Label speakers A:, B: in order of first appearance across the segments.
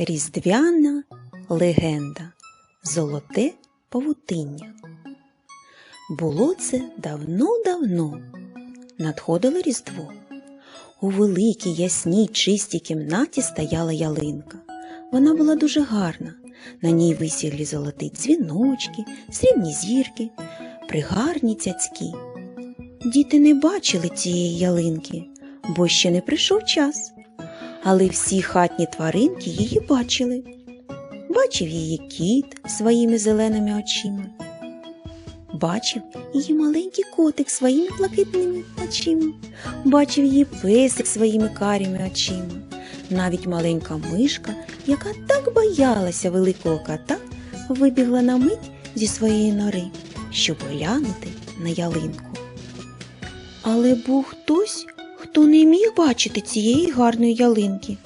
A: Різдвяна легенда Золоте павутиння. Було це давно-давно. Надходило Різдво. У великій ясній чистій кімнаті стояла ялинка. Вона була дуже гарна. На ній висіли золоті дзвіночки, срібні зірки, пригарні цяцькі. Діти не бачили цієї ялинки, бо ще не прийшов час. Але всі хатні тваринки її бачили. Бачив її кіт своїми зеленими очима. Бачив її маленький котик своїми блакитними очима, бачив її песик своїми карими очима. Навіть маленька мишка, яка так боялася великого кота, вибігла на мить зі своєї нори, щоб глянути на ялинку. Але був хтось, хто не міг бачити цієї гарної ялинки.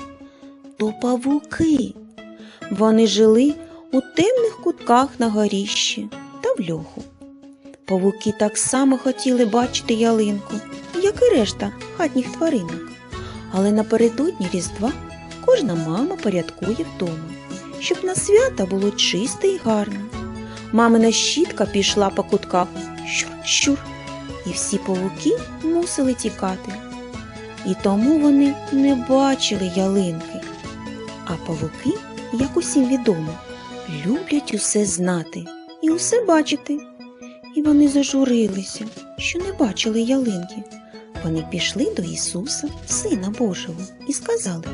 A: То павуки. Вони жили у темних кутках на горіщі та в льоху. Павуки так само хотіли бачити ялинку, як і решта хатніх тваринок. Але напередодні Різдва кожна мама порядкує вдома, щоб на свята було чисте і гарно. Мамина щітка пішла по кутках щур-щур, і всі павуки мусили тікати. І тому вони не бачили ялинки. А павуки, як усім відомо, люблять усе знати і усе бачити. І вони зажурилися, що не бачили ялинки. Вони пішли до Ісуса, Сина Божого, і сказали: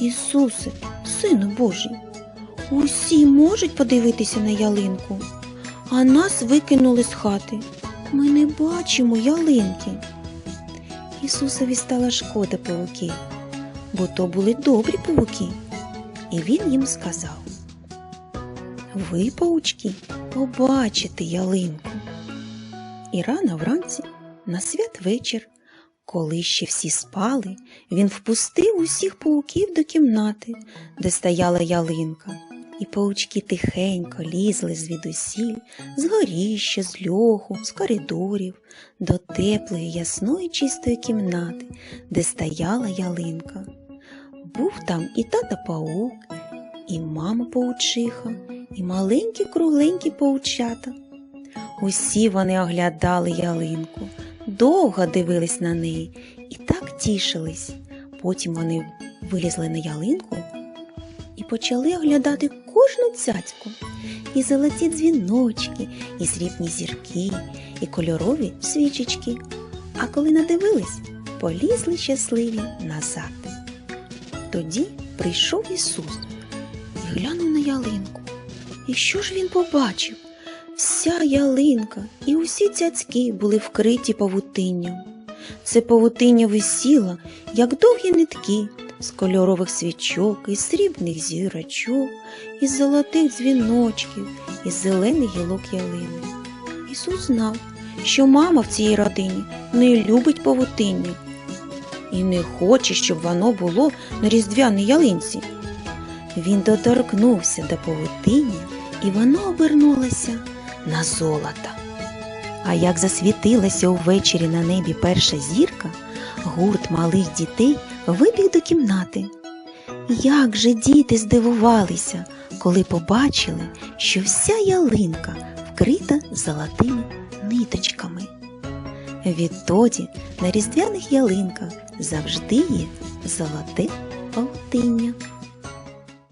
A: Ісусе, Сину Божий, усі можуть подивитися на ялинку, а нас викинули з хати. Ми не бачимо ялинки. Ісусові стала шкода павуків, бо то були добрі павуки. І він їм сказав: Ви, паучки, побачите ялинку. І рано вранці, на святвечір, коли ще всі спали, він впустив усіх пауків до кімнати, де стояла ялинка, і паучки тихенько лізли звідусіль, з горіща, з льоху, з коридорів, до теплої, ясної, чистої кімнати, де стояла ялинка. Був там і тата паук, і мама паучиха, і маленькі кругленькі паучата. Усі вони оглядали ялинку, довго дивились на неї і так тішились. Потім вони вилізли на ялинку почали оглядати кожну цяцьку, і золоті дзвіночки, і срібні зірки, і кольорові свічечки. А коли надивились, полізли щасливі назад. Тоді прийшов Ісус і глянув на ялинку. І що ж він побачив? Вся ялинка і усі цяцьки були вкриті павутинням. Це павутиння висіло, як довгі нитки, з кольорових свічок, із срібних зірочок, із золотих дзвіночків, із зелених гілок ялини. Ісус знав, що мама в цій родині не любить павутиння і не хоче, щоб воно було на різдвяній ялинці. Він доторкнувся до павутиння, і воно обернулося на золото. А як засвітилася увечері на небі перша зірка, гурт малих дітей вибіг до кімнати. Як же діти здивувалися, коли побачили, що вся ялинка вкрита золотими ниточками. Відтоді на різдвяних ялинках завжди є золоте павутиння.